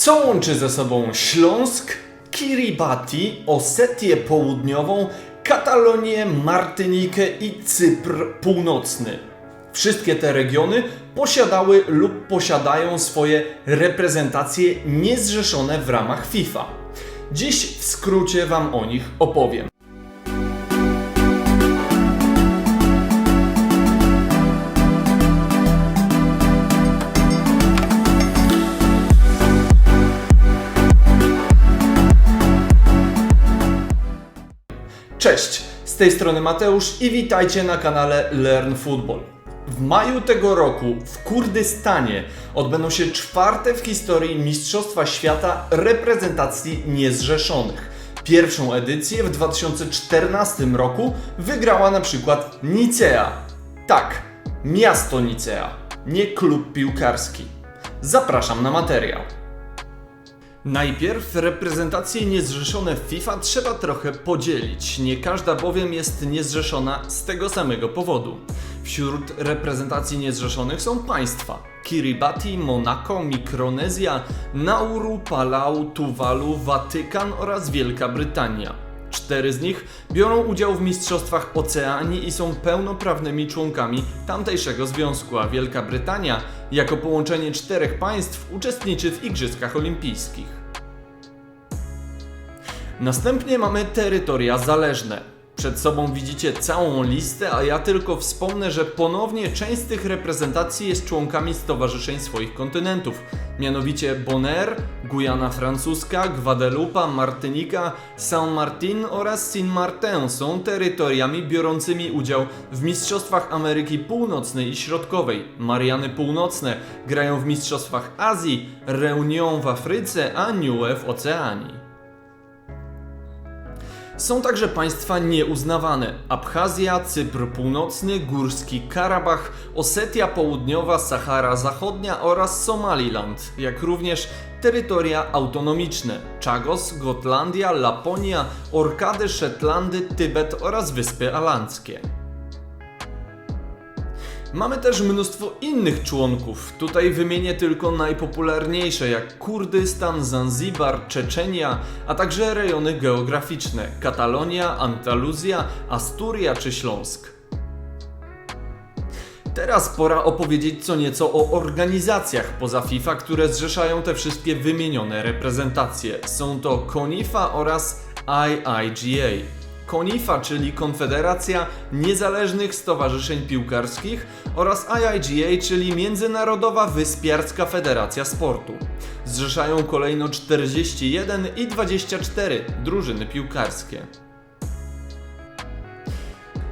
Co łączy ze sobą Śląsk, Kiribati, Osetię Południową, Katalonię, Martynikę i Cypr Północny? Wszystkie te regiony posiadały lub posiadają swoje reprezentacje niezrzeszone w ramach FIFA. Dziś w skrócie Wam o nich opowiem. Cześć, z tej strony Mateusz i witajcie na kanale Learn Football. W maju tego roku w Kurdystanie odbędą się czwarte w historii Mistrzostwa Świata reprezentacji niezrzeszonych. Pierwszą edycję w 2014 roku wygrała na przykład Nicea. Tak, miasto Nicea, nie klub piłkarski. Zapraszam na materiał. Najpierw reprezentacje niezrzeszone FIFA trzeba trochę podzielić. Nie każda bowiem jest niezrzeszona z tego samego powodu. Wśród reprezentacji niezrzeszonych są państwa Kiribati, Monako, Mikronezja, Nauru, Palau, Tuwalu, Watykan oraz Wielka Brytania. Cztery z nich biorą udział w Mistrzostwach Oceanii i są pełnoprawnymi członkami tamtejszego związku, a Wielka Brytania, jako połączenie czterech państw, uczestniczy w Igrzyskach Olimpijskich. Następnie mamy terytoria zależne. Przed sobą widzicie całą listę, a ja tylko wspomnę, że ponownie część z tych reprezentacji jest członkami stowarzyszeń swoich kontynentów. Mianowicie Bonaire, Gujana Francuska, Guadeloupe, Martynika, Saint-Martin oraz Sint-Martin są terytoriami biorącymi udział w Mistrzostwach Ameryki Północnej i Środkowej. Mariany Północne grają w Mistrzostwach Azji, Reunion w Afryce, a Niue w Oceanii. Są także państwa nieuznawane: Abchazja, Cypr Północny, Górski Karabach, Osetia Południowa, Sahara Zachodnia oraz Somaliland, jak również terytoria autonomiczne: Chagos, Gotlandia, Laponia, Orkady, Szetlandy, Tybet oraz Wyspy Alandzkie. Mamy też mnóstwo innych członków. Tutaj wymienię tylko najpopularniejsze, jak Kurdystan, Zanzibar, Czeczenia, a także rejony geograficzne Katalonia, Andaluzja, Asturia czy Śląsk. Teraz pora opowiedzieć co nieco o organizacjach poza FIFA, które zrzeszają te wszystkie wymienione reprezentacje. Są to CONIFA oraz IIGA. CONIFA, czyli Konfederacja Niezależnych Stowarzyszeń Piłkarskich oraz IIGA, czyli Międzynarodowa Wyspiarska Federacja Sportu. Zrzeszają kolejno 41 i 24 drużyny piłkarskie.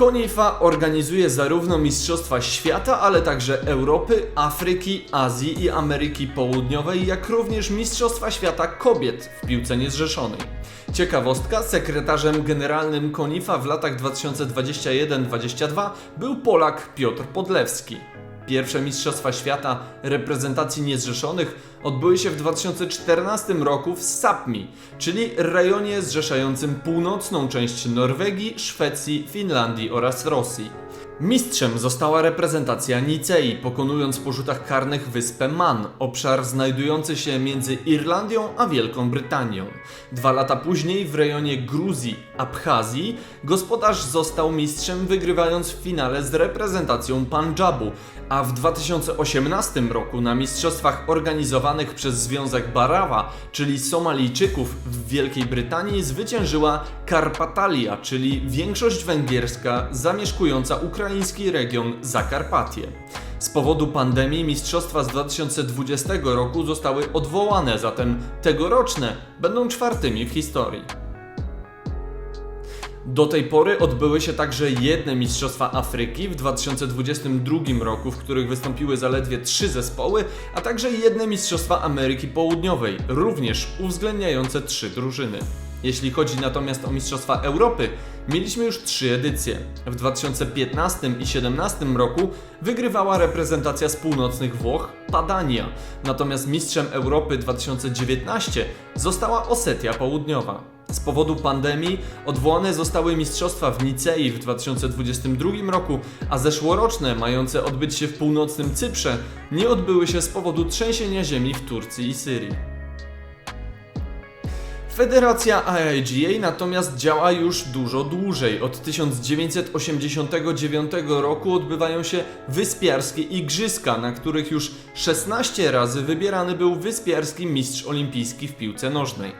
Konifa organizuje zarówno Mistrzostwa Świata, ale także Europy, Afryki, Azji i Ameryki Południowej, jak również Mistrzostwa Świata Kobiet w piłce niezrzeszonej. Ciekawostka, sekretarzem generalnym Konifa w latach 2021-22 był Polak Piotr Podlewski. Pierwsze Mistrzostwa Świata reprezentacji niezrzeszonych odbyły się w 2014 roku w Sapmi, czyli rejonie zrzeszającym północną część Norwegii, Szwecji, Finlandii oraz Rosji. Mistrzem została reprezentacja Nicei, pokonując po rzutach karnych wyspę Man, obszar znajdujący się między Irlandią a Wielką Brytanią. Dwa lata później w rejonie Gruzji, Abchazji, gospodarz został mistrzem, wygrywając w finale z reprezentacją Pandżabu, a w 2018 roku na mistrzostwach organizowanych przez Związek Barawa, czyli Somalijczyków w Wielkiej Brytanii, zwyciężyła Karpatalia, czyli większość węgierska zamieszkująca ukraiński region Zakarpatie. Z powodu pandemii mistrzostwa z 2020 roku zostały odwołane, zatem tegoroczne będą czwartymi w historii. Do tej pory odbyły się także jedne Mistrzostwa Afryki w 2022 roku, w których wystąpiły zaledwie trzy zespoły, a także jedne Mistrzostwa Ameryki Południowej, również uwzględniające trzy drużyny. Jeśli chodzi natomiast o Mistrzostwa Europy, mieliśmy już trzy edycje. W 2015 i 2017 roku wygrywała reprezentacja z północnych Włoch Padania, natomiast mistrzem Europy 2019 została Osetia Południowa. Z powodu pandemii odwołane zostały mistrzostwa w Nicei w 2022 roku, a zeszłoroczne, mające odbyć się w północnym Cyprze, nie odbyły się z powodu trzęsienia ziemi w Turcji i Syrii. Federacja IIGA natomiast działa już dużo dłużej. Od 1989 roku odbywają się wyspiarskie igrzyska, na których już 16 razy wybierany był wyspiarski mistrz olimpijski w piłce nożnej.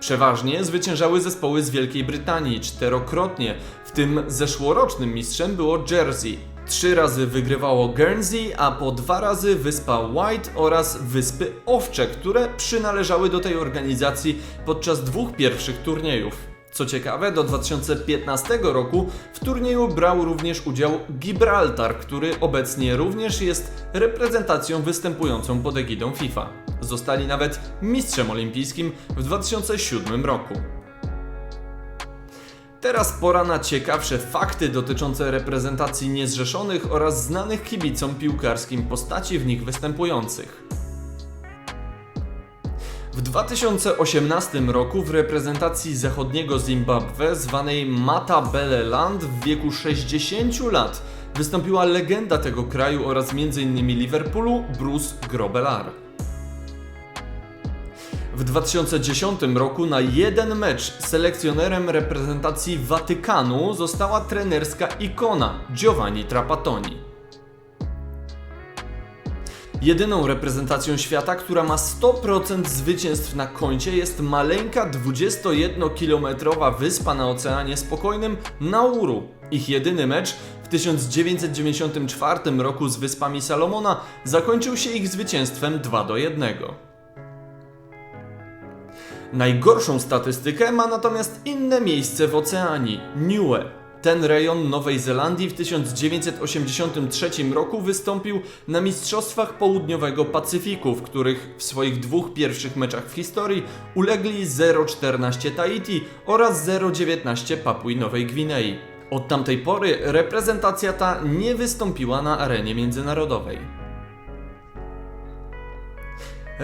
Przeważnie zwyciężały zespoły z Wielkiej Brytanii, czterokrotnie, w tym zeszłorocznym mistrzem było Jersey. Trzy razy wygrywało Guernsey, a po dwa razy wyspa White oraz wyspy Owcze, które przynależały do tej organizacji podczas dwóch pierwszych turniejów. Co ciekawe, do 2015 roku w turnieju brał również udział Gibraltar, który obecnie również jest reprezentacją występującą pod egidą FIFA. Zostali nawet mistrzem olimpijskim w 2007 roku. Teraz pora na ciekawsze fakty dotyczące reprezentacji niezrzeszonych oraz znanych kibicom piłkarskim postaci w nich występujących. W 2018 roku w reprezentacji zachodniego Zimbabwe zwanej Matabeleland w wieku 60 lat wystąpiła legenda tego kraju oraz m.in. Liverpoolu Bruce Grobbelaar. W 2010 roku na jeden mecz selekcjonerem reprezentacji Watykanu została trenerska ikona Giovanni Trapattoni. Jedyną reprezentacją świata, która ma 100% zwycięstw na koncie jest maleńka 21-kilometrowa wyspa na Oceanie Spokojnym Nauru. Ich jedyny mecz w 1994 roku z Wyspami Salomona zakończył się ich zwycięstwem 2 do 1. Najgorszą statystykę ma natomiast inne miejsce w Oceanii Niue. Ten rejon Nowej Zelandii w 1983 roku wystąpił na Mistrzostwach Południowego Pacyfiku, w których w swoich dwóch pierwszych meczach w historii ulegli 0-14 Tahiti oraz 0-19 Papui Nowej Gwinei. Od tamtej pory reprezentacja ta nie wystąpiła na arenie międzynarodowej.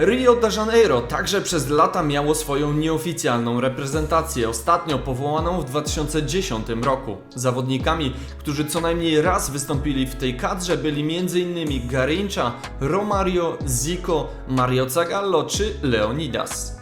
Rio de Janeiro także przez lata miało swoją nieoficjalną reprezentację, ostatnio powołaną w 2010 roku. Zawodnikami, którzy co najmniej raz wystąpili w tej kadrze byli m.in. Garincha, Romario, Zico, Mario Zagallo czy Leonidas.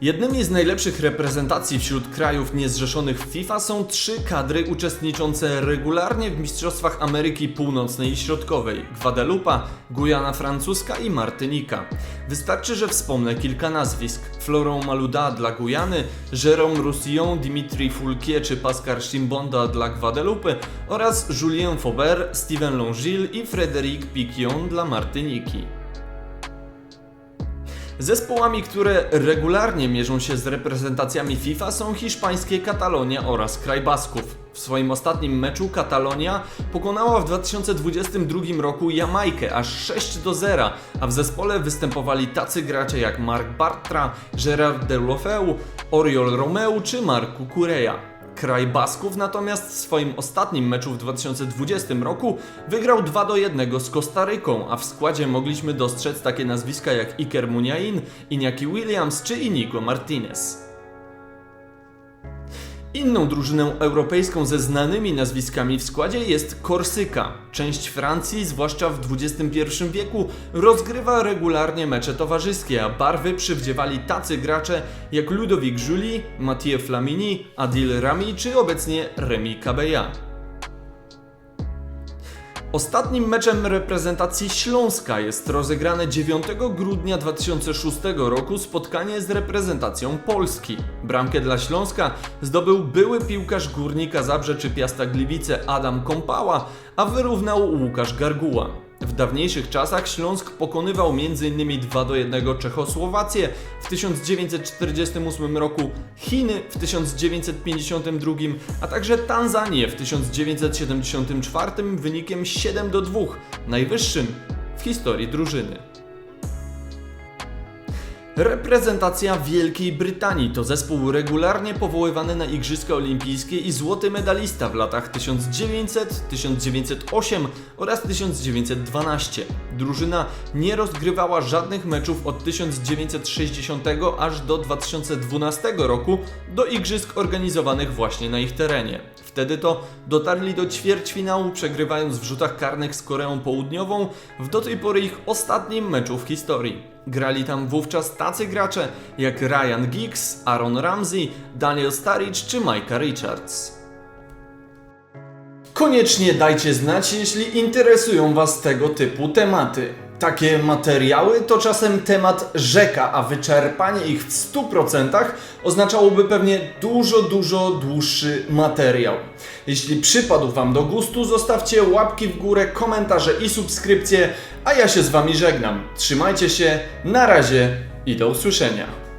Jednymi z najlepszych reprezentacji wśród krajów niezrzeszonych w FIFA są trzy kadry uczestniczące regularnie w Mistrzostwach Ameryki Północnej i Środkowej Guadalupe, Gujana Francuska i Martynika. Wystarczy, że wspomnę kilka nazwisk. Florent Malouda dla Gujany, Jérôme Roussillon, Dimitri Foulquier czy Pascal Chimbonda dla Guadalupe oraz Julien Faubert, Steven Longil i Frédéric Piquion dla Martyniki. Zespołami, które regularnie mierzą się z reprezentacjami FIFA są hiszpańskie Katalonia oraz kraj Basków. W swoim ostatnim meczu Katalonia pokonała w 2022 roku Jamajkę aż 6 do 0, a w zespole występowali tacy gracze jak Marc Bartra, Gerard Deulofeu, Oriol Romeu czy Marku Curea. Kraj Basków natomiast w swoim ostatnim meczu w 2020 roku wygrał 2 do 1 z Kostaryką, a w składzie mogliśmy dostrzec takie nazwiska jak Iker Muniain, Iñaki Williams czy Inigo Martinez. Inną drużyną europejską ze znanymi nazwiskami w składzie jest Korsyka. Część Francji, zwłaszcza w XXI wieku, rozgrywa regularnie mecze towarzyskie, a barwy przywdziewali tacy gracze jak Ludovic Julie, Mathieu Flamini, Adil Rami czy obecnie Remy Cabeya. Ostatnim meczem reprezentacji Śląska jest rozegrane 9 grudnia 2006 roku spotkanie z reprezentacją Polski. Bramkę dla Śląska zdobył były piłkarz Górnika Zabrze czy Piasta Gliwice Adam Kompała, a wyrównał Łukasz Garguła. W dawniejszych czasach Śląsk pokonywał m.in. 2 do 1 Czechosłowację w 1948 roku, Chiny w 1952, a także Tanzanię w 1974 wynikiem 7 do 2, najwyższym w historii drużyny. Reprezentacja Wielkiej Brytanii to zespół regularnie powoływany na Igrzyska Olimpijskie i złoty medalista w latach 1900, 1908 oraz 1912. Drużyna nie rozgrywała żadnych meczów od 1960 aż do 2012 roku do igrzysk organizowanych właśnie na ich terenie. Wtedy to dotarli do ćwierćfinału, przegrywając w rzutach karnych z Koreą Południową w do tej pory ich ostatnim meczu w historii. Grali tam wówczas tacy gracze jak Ryan Giggs, Aaron Ramsey, Daniel Sturridge czy Micah Richards. Koniecznie dajcie znać, jeśli interesują Was tego typu tematy. Takie materiały to czasem temat rzeka, a wyczerpanie ich w 100% oznaczałoby pewnie dużo, dużo dłuższy materiał. Jeśli przypadł Wam do gustu, zostawcie łapki w górę, komentarze i subskrypcje, a ja się z Wami żegnam. Trzymajcie się, na razie i do usłyszenia.